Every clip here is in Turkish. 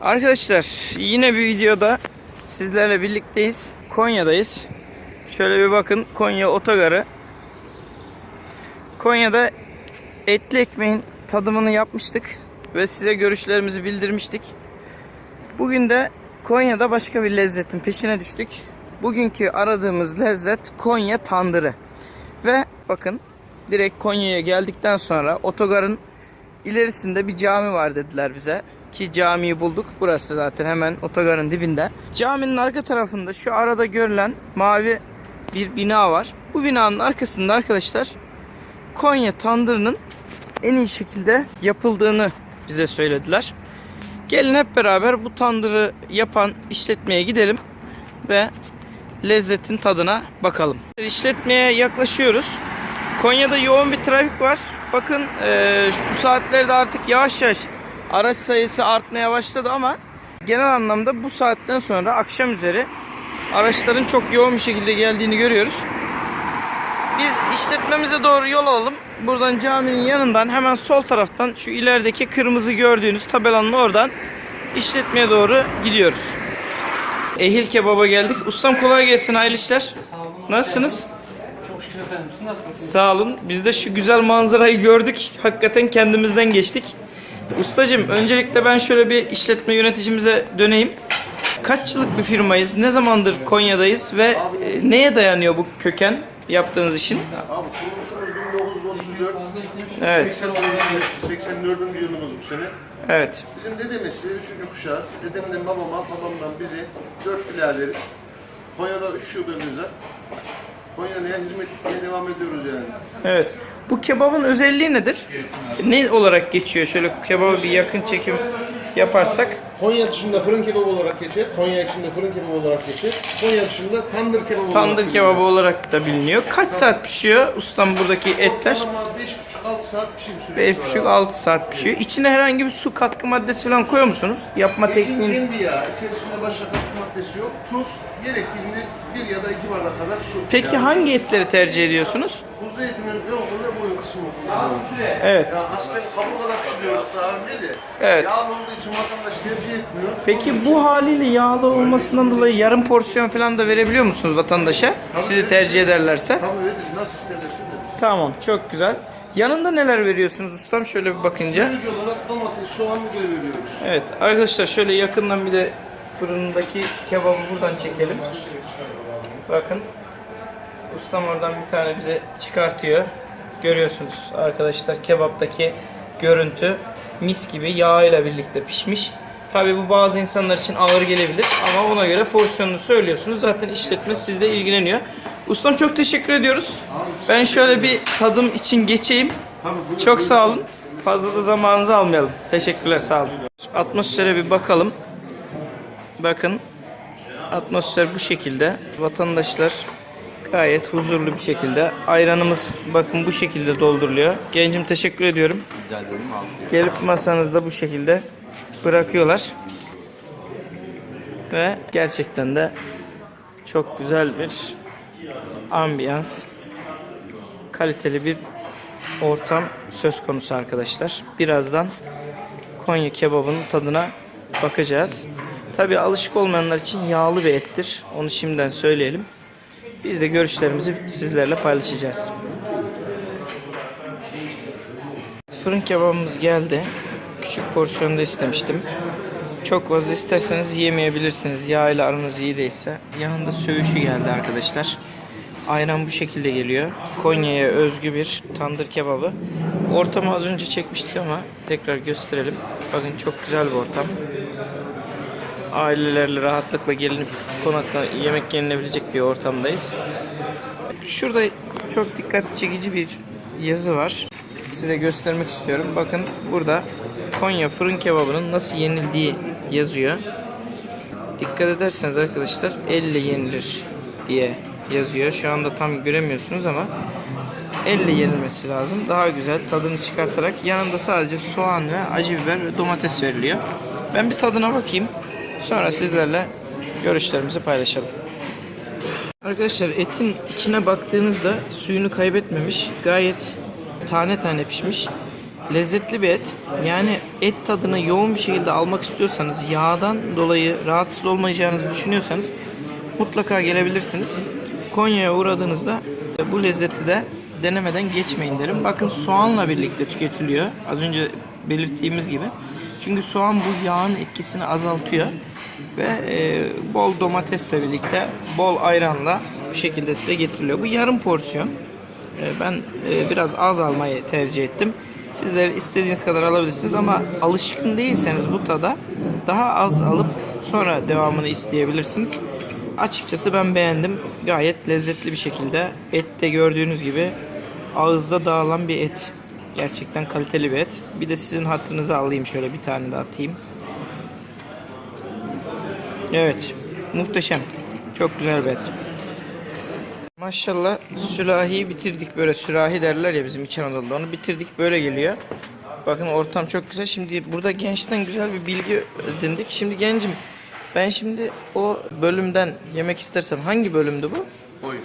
Arkadaşlar yine bir videoda sizlerle birlikteyiz. Konya'dayız. Şöyle bir bakın Konya otogarı. Konya'da etli ekmeğin tadımını yapmıştık ve size görüşlerimizi bildirmiştik. Bugün de Konya'da başka bir lezzetin peşine düştük. Bugünkü aradığımız lezzet Konya tandırı. Ve bakın direkt Konya'ya geldikten sonra otogarın ilerisinde bir cami var dediler bize. Ki camiyi bulduk. Burası zaten hemen otogarın dibinde. Caminin arka tarafında şu arada görülen mavi bir bina var. Bu binanın arkasında arkadaşlar Konya tandırının en iyi şekilde yapıldığını bize söylediler. Gelin hep beraber bu tandırı yapan işletmeye gidelim ve lezzetin tadına bakalım. İşletmeye yaklaşıyoruz. Konya'da yoğun bir trafik var. Bakın eee, bu saatlerde artık yavaş yavaş araç sayısı artmaya başladı ama genel anlamda bu saatten sonra akşam üzeri araçların çok yoğun bir şekilde geldiğini görüyoruz. Biz işletmemize doğru yol alalım. Buradan caminin yanından hemen sol taraftan şu ilerideki kırmızı gördüğünüz tabelanın oradan işletmeye doğru gidiyoruz. Ehil kebaba geldik. Ustam kolay gelsin hayırlı işler. Nasılsınız? Çok şükür efendim. Siz nasılsınız? Sağ olun. Biz de şu güzel manzarayı gördük. Hakikaten kendimizden geçtik. Ustacığım öncelikle ben şöyle bir işletme yöneticimize döneyim. Kaç yıllık bir firmayız? Ne zamandır Konya'dayız ve e, neye dayanıyor bu köken yaptığınız işin? Abi kuruluşumuz 1934. Evet. 84. yılımız bu sene. Evet. Bizim dedemiz, üçüncü kuşağız. Dedemden babama, babamdan bizi dört biraderiz. Konya'da üç şubemiz var. Konya'ya hizmet etmeye devam ediyoruz yani. Evet. Bu kebabın özelliği nedir? Ne olarak geçiyor? Şöyle kebaba bir yakın çekim yaparsak. Konya dışında fırın kebabı olarak geçer. Konya içinde fırın kebabı olarak geçer. Konya dışında tandır kebabı olarak Tandır kebabı olarak da biliniyor. Kaç saat pişiyor ustam buradaki etler? Ortalama 5,5-6 saat pişim süresi var. 5,5-6 saat pişiyor. İçine herhangi bir su katkı maddesi falan koyuyor musunuz? Yapma Etin tekniğiniz. kendi yağı. İçerisinde başka katkı maddesi yok. Tuz, gerektiğinde bir ya da iki bardak kadar su. Peki Yani hangi etleri tercih ediyorsunuz? Kuzu etinin ön ve boyun kısmı kullanıyoruz. Evet. Ya aslen kaburgada pişiriyoruz daha önce de. Evet. Yağlı olduğu için vatandaş tercih etmiyor. Peki bu haliyle yağlı olmasından dolayı yarım porsiyon falan da verebiliyor musunuz vatandaşa? Sizi tercih ederlerse. Tabii veririz. Nasıl isterlerse veririz. Tamam, çok güzel. Yanında neler veriyorsunuz ustam şöyle bir bakınca? Sürücü olarak domates, soğan biber veriyoruz. Evet arkadaşlar şöyle yakından bir de fırındaki kebabı buradan çekelim. Bakın. Ustam oradan bir tane bize çıkartıyor. Görüyorsunuz arkadaşlar kebaptaki görüntü mis gibi yağ ile birlikte pişmiş. Tabi bu bazı insanlar için ağır gelebilir ama ona göre porsiyonunu söylüyorsunuz. Zaten işletme sizle ilgileniyor. Ustam çok teşekkür ediyoruz. Ben şöyle bir tadım için geçeyim. Çok sağ olun. Fazla da zamanınızı almayalım. Teşekkürler sağ olun. Atmosfere bir bakalım. Bakın atmosfer bu şekilde. Vatandaşlar gayet huzurlu bir şekilde. Ayranımız bakın bu şekilde dolduruluyor. Gencim teşekkür ediyorum. Rica ederim abi. Gelip masanızda bu şekilde bırakıyorlar. Ve gerçekten de çok güzel bir ambiyans, kaliteli bir ortam söz konusu arkadaşlar. Birazdan Konya kebabının tadına bakacağız. Tabi alışık olmayanlar için yağlı bir ettir. Onu şimdiden söyleyelim. Biz de görüşlerimizi sizlerle paylaşacağız. Fırın kebabımız geldi. Küçük porsiyonda istemiştim. Çok fazla isterseniz yemeyebilirsiniz. Yağ ile aranız iyi değilse. Yanında söğüşü geldi arkadaşlar. Ayran bu şekilde geliyor. Konya'ya özgü bir tandır kebabı. Ortamı az önce çekmiştik ama tekrar gösterelim. Bakın çok güzel bir ortam. Ailelerle rahatlıkla gelinip konakla yemek yenilebilecek bir ortamdayız. Şurada çok dikkat çekici bir yazı var. Size göstermek istiyorum. Bakın burada Konya fırın kebabının nasıl yenildiği yazıyor. Dikkat ederseniz arkadaşlar elle yenilir diye yazıyor. Şu anda tam göremiyorsunuz ama elle yenilmesi lazım. Daha güzel tadını çıkartarak yanında sadece soğan ve acı biber ve domates veriliyor. Ben bir tadına bakayım. Sonra sizlerle görüşlerimizi paylaşalım. Arkadaşlar etin içine baktığınızda suyunu kaybetmemiş. Gayet tane tane pişmiş. Lezzetli bir et. Yani et tadını yoğun bir şekilde almak istiyorsanız, yağdan dolayı rahatsız olmayacağınızı düşünüyorsanız mutlaka gelebilirsiniz. Konya'ya uğradığınızda bu lezzeti de denemeden geçmeyin derim. Bakın soğanla birlikte tüketiliyor. Az önce belirttiğimiz gibi. Çünkü soğan bu yağın etkisini azaltıyor ve e, bol domatesle birlikte bol ayranla bu şekilde size getiriliyor. Bu yarım porsiyon. E, ben e, biraz az almayı tercih ettim. Sizler istediğiniz kadar alabilirsiniz ama alışkın değilseniz bu tada daha az alıp sonra devamını isteyebilirsiniz. Açıkçası ben beğendim. Gayet lezzetli bir şekilde. Et de gördüğünüz gibi ağızda dağılan bir et. Gerçekten kaliteli bir et. Bir de sizin hatırınızı alayım şöyle bir tane de atayım. Evet. Muhteşem. Çok güzel bir et. Maşallah sürahiyi bitirdik böyle sürahi derler ya bizim İç Anadolu'da onu bitirdik böyle geliyor. Bakın ortam çok güzel. Şimdi burada gençten güzel bir bilgi edindik. Şimdi gencim ben şimdi o bölümden yemek istersem hangi bölümdü bu? Boyun.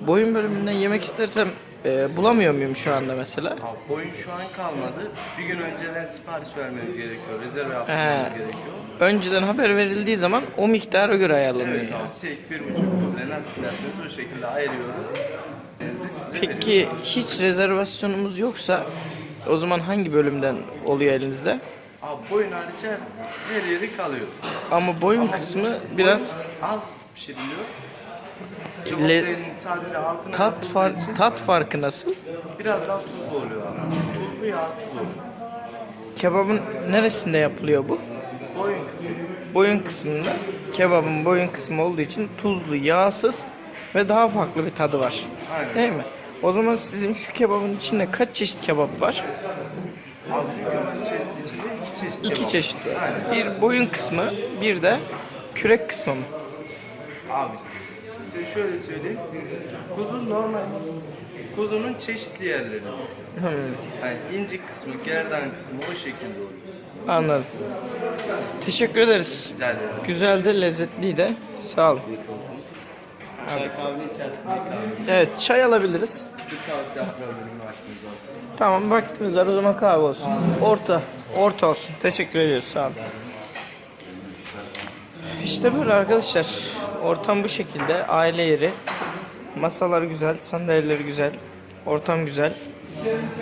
Boyun bölümünden yemek istersem e, bulamıyor muyum şu anda mesela? Ha, boyun şu an kalmadı. Bir gün önceden sipariş vermeniz gerekiyor. Rezerv He. yapmanız gerekiyor. Önceden haber verildiği zaman o miktara göre ayarlanıyor. Evet yani. abi. Tek bir buçuk düzle nasıl isterseniz o şekilde ayırıyoruz. Biz size Peki veriyoruz. hiç rezervasyonumuz yoksa o zaman hangi bölümden oluyor elinizde? Abi boyun hariç her, her yeri kalıyor. Ama boyun kısmı biraz Az pişiriliyor. Le- sadece altına tat için tat farkı nasıl? biraz daha tuzlu oluyor abi. Tuzlu yağsız oluyor. Kebabın neresinde yapılıyor bu? Boyun kısmı. Boyun kısmında. Kebabın boyun kısmı olduğu için tuzlu, yağsız ve daha farklı bir tadı var. Aynen. Değil mi? O zaman sizin şu kebabın içinde kaç çeşit kebap var? Abi bir çeşit içinde iki çeşit İki kebap. çeşit var. Bir boyun kısmı, bir de kürek kısmı mı? Abi size şöyle söyleyeyim. Kuzu normal. Kuzunun çeşitli yerleri. Yani incik kısmı, gerdan kısmı o şekilde oluyor. anladım. Teşekkür ederiz. Rica ederim. Güzel de lezzetli de. Sağ olun. Çay kahve içerisinde kahve. Evet çay alabiliriz. Türk kahvesi yaptırabilirim vaktiniz. Tamam vaktimiz var o zaman kahve olsun. Orta. Orta olsun. Teşekkür ediyoruz. Sağ olun. İşte böyle arkadaşlar. Ortam bu şekilde. Aile yeri. Masalar güzel. Sandalyeleri güzel. Ortam güzel.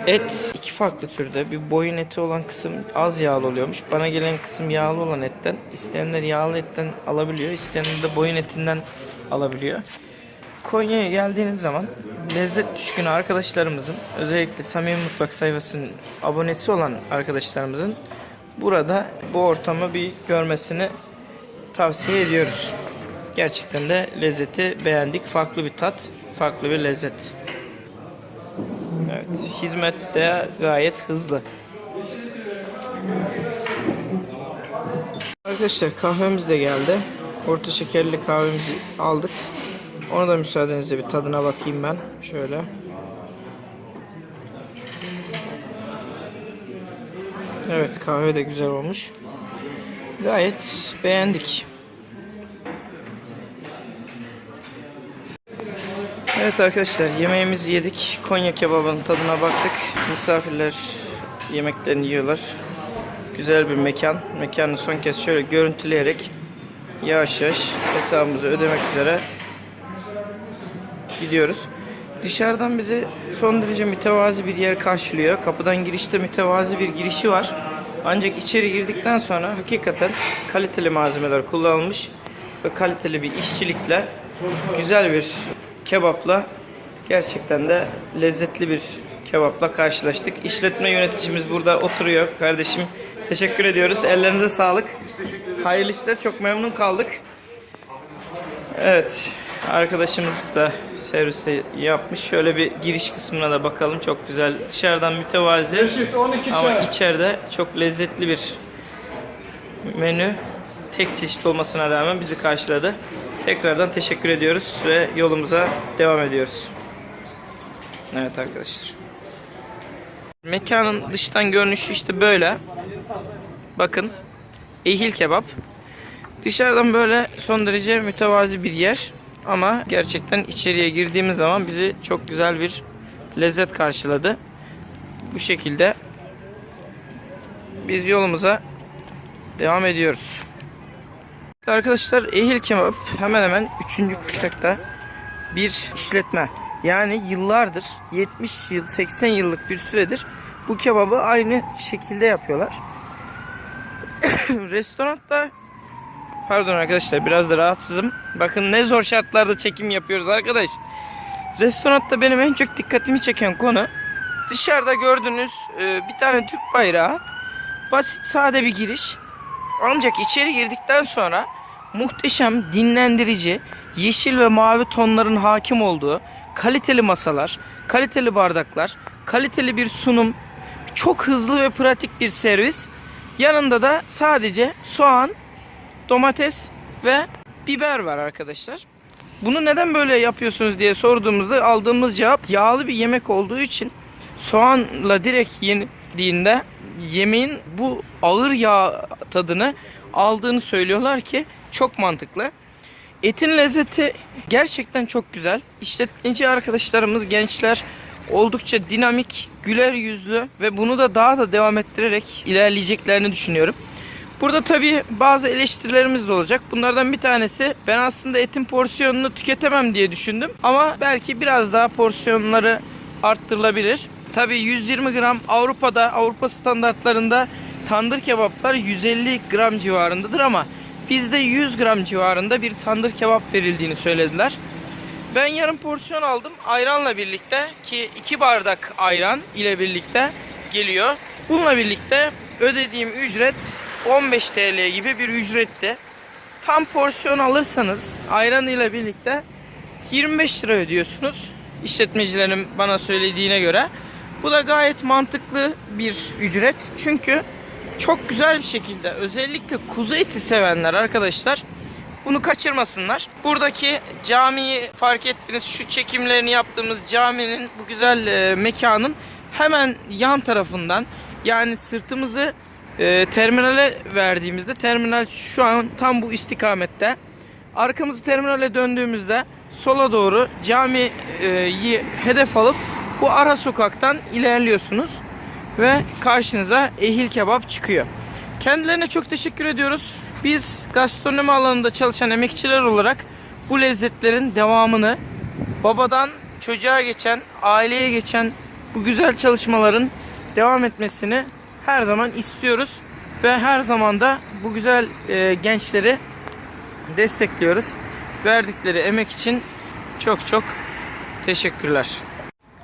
Et iki farklı türde. Bir boyun eti olan kısım az yağlı oluyormuş. Bana gelen kısım yağlı olan etten. İsteyenler yağlı etten alabiliyor. İsteyenler de boyun etinden alabiliyor. Konya'ya geldiğiniz zaman lezzet düşkünü arkadaşlarımızın özellikle Samimi Mutfak sayfasının abonesi olan arkadaşlarımızın burada bu ortamı bir görmesini tavsiye ediyoruz. Gerçekten de lezzeti beğendik. Farklı bir tat, farklı bir lezzet. Evet, hizmet de gayet hızlı. Arkadaşlar kahvemiz de geldi. Orta şekerli kahvemizi aldık. Onu da müsaadenizle bir tadına bakayım ben. Şöyle. Evet kahve de güzel olmuş. Gayet beğendik. Evet arkadaşlar yemeğimizi yedik. Konya kebabının tadına baktık. Misafirler yemeklerini yiyorlar. Güzel bir mekan. Mekanı son kez şöyle görüntüleyerek yavaş yavaş hesabımızı ödemek üzere gidiyoruz. Dışarıdan bizi son derece mütevazi bir yer karşılıyor. Kapıdan girişte mütevazi bir girişi var. Ancak içeri girdikten sonra hakikaten kaliteli malzemeler kullanılmış ve kaliteli bir işçilikle güzel bir kebapla gerçekten de lezzetli bir kebapla karşılaştık. İşletme yöneticimiz burada oturuyor. Kardeşim teşekkür ediyoruz. Ellerinize sağlık. Hayırlı işler. Çok memnun kaldık. Evet. Arkadaşımız da servisi yapmış. Şöyle bir giriş kısmına da bakalım. Çok güzel. Dışarıdan mütevazi. Ama içeride çok lezzetli bir menü. Tek çeşit olmasına rağmen bizi karşıladı. Tekrardan teşekkür ediyoruz ve yolumuza devam ediyoruz. Evet arkadaşlar. Mekanın dıştan görünüşü işte böyle. Bakın. Ehil kebap. Dışarıdan böyle son derece mütevazi bir yer. Ama gerçekten içeriye girdiğimiz zaman bizi çok güzel bir lezzet karşıladı. Bu şekilde biz yolumuza devam ediyoruz. Arkadaşlar Ehil Kebap hemen hemen 3. kuşakta bir işletme. Yani yıllardır 70 yıl 80 yıllık bir süredir bu kebabı aynı şekilde yapıyorlar. Restoranda Pardon arkadaşlar biraz da rahatsızım. Bakın ne zor şartlarda çekim yapıyoruz arkadaş. Restoranda benim en çok dikkatimi çeken konu dışarıda gördüğünüz e, bir tane Türk bayrağı basit sade bir giriş. Ancak içeri girdikten sonra muhteşem, dinlendirici, yeşil ve mavi tonların hakim olduğu kaliteli masalar, kaliteli bardaklar, kaliteli bir sunum, çok hızlı ve pratik bir servis. Yanında da sadece soğan, domates ve biber var arkadaşlar. Bunu neden böyle yapıyorsunuz diye sorduğumuzda aldığımız cevap yağlı bir yemek olduğu için soğanla direkt yendiğinde yemeğin bu ağır yağ tadını aldığını söylüyorlar ki çok mantıklı. Etin lezzeti gerçekten çok güzel. İşletmeci arkadaşlarımız, gençler oldukça dinamik, güler yüzlü ve bunu da daha da devam ettirerek ilerleyeceklerini düşünüyorum. Burada tabii bazı eleştirilerimiz de olacak. Bunlardan bir tanesi ben aslında etin porsiyonunu tüketemem diye düşündüm. Ama belki biraz daha porsiyonları arttırılabilir. Tabii 120 gram Avrupa'da, Avrupa standartlarında tandır kebaplar 150 gram civarındadır ama bizde 100 gram civarında bir tandır kebap verildiğini söylediler. Ben yarım porsiyon aldım ayranla birlikte ki iki bardak ayran ile birlikte geliyor. Bununla birlikte ödediğim ücret 15 TL gibi bir ücretti. Tam porsiyon alırsanız ayran ile birlikte 25 lira ödüyorsunuz. İşletmecilerin bana söylediğine göre. Bu da gayet mantıklı bir ücret. Çünkü çok güzel bir şekilde özellikle kuzu eti sevenler arkadaşlar bunu kaçırmasınlar. Buradaki camiyi fark ettiniz. Şu çekimlerini yaptığımız caminin bu güzel e, mekanın hemen yan tarafından yani sırtımızı e, terminale verdiğimizde terminal şu an tam bu istikamette. Arkamızı terminale döndüğümüzde sola doğru camiyi hedef alıp bu ara sokaktan ilerliyorsunuz ve karşınıza ehil kebap çıkıyor. Kendilerine çok teşekkür ediyoruz. Biz gastronomi alanında çalışan emekçiler olarak bu lezzetlerin devamını babadan çocuğa geçen, aileye geçen bu güzel çalışmaların devam etmesini her zaman istiyoruz ve her zaman da bu güzel e, gençleri destekliyoruz. Verdikleri emek için çok çok teşekkürler.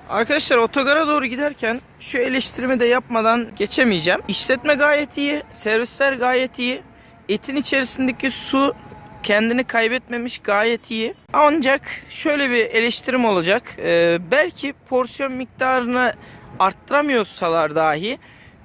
Arkadaşlar otogara doğru giderken şu eleştirimi de yapmadan geçemeyeceğim. İşletme gayet iyi, servisler gayet iyi. Etin içerisindeki su kendini kaybetmemiş gayet iyi. Ancak şöyle bir eleştirim olacak. Ee, belki porsiyon miktarını arttıramıyorsalar dahi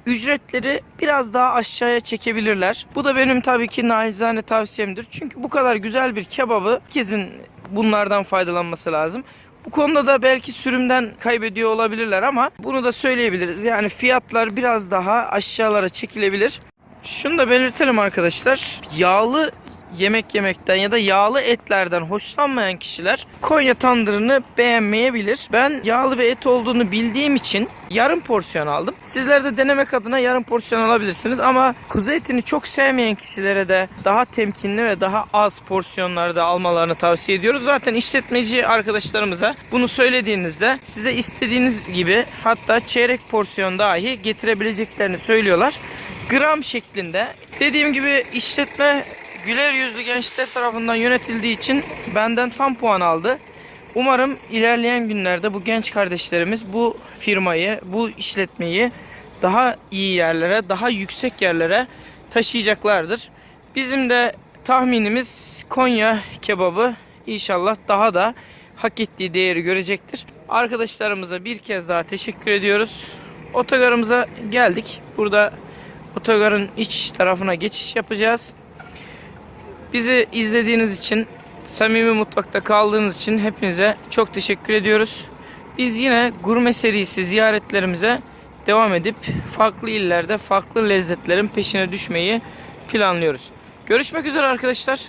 ücretleri biraz daha aşağıya çekebilirler. Bu da benim tabii ki naizane tavsiyemdir. Çünkü bu kadar güzel bir kebabı herkesin bunlardan faydalanması lazım. Bu konuda da belki sürümden kaybediyor olabilirler ama bunu da söyleyebiliriz. Yani fiyatlar biraz daha aşağılara çekilebilir. Şunu da belirtelim arkadaşlar. Yağlı yemek yemekten ya da yağlı etlerden hoşlanmayan kişiler Konya tandırını beğenmeyebilir. Ben yağlı bir et olduğunu bildiğim için yarım porsiyon aldım. Sizler de denemek adına yarım porsiyon alabilirsiniz ama kuzu etini çok sevmeyen kişilere de daha temkinli ve daha az porsiyonlarda almalarını tavsiye ediyoruz. Zaten işletmeci arkadaşlarımıza bunu söylediğinizde size istediğiniz gibi hatta çeyrek porsiyon dahi getirebileceklerini söylüyorlar. Gram şeklinde. Dediğim gibi işletme güler yüzlü gençler tarafından yönetildiği için benden tam puan aldı. Umarım ilerleyen günlerde bu genç kardeşlerimiz bu firmayı, bu işletmeyi daha iyi yerlere, daha yüksek yerlere taşıyacaklardır. Bizim de tahminimiz Konya kebabı inşallah daha da hak ettiği değeri görecektir. Arkadaşlarımıza bir kez daha teşekkür ediyoruz. Otogarımıza geldik. Burada otogarın iç tarafına geçiş yapacağız. Bizi izlediğiniz için, samimi mutfakta kaldığınız için hepinize çok teşekkür ediyoruz. Biz yine gurme serisi ziyaretlerimize devam edip farklı illerde farklı lezzetlerin peşine düşmeyi planlıyoruz. Görüşmek üzere arkadaşlar.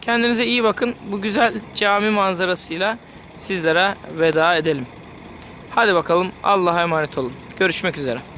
Kendinize iyi bakın. Bu güzel cami manzarasıyla sizlere veda edelim. Hadi bakalım Allah'a emanet olun. Görüşmek üzere.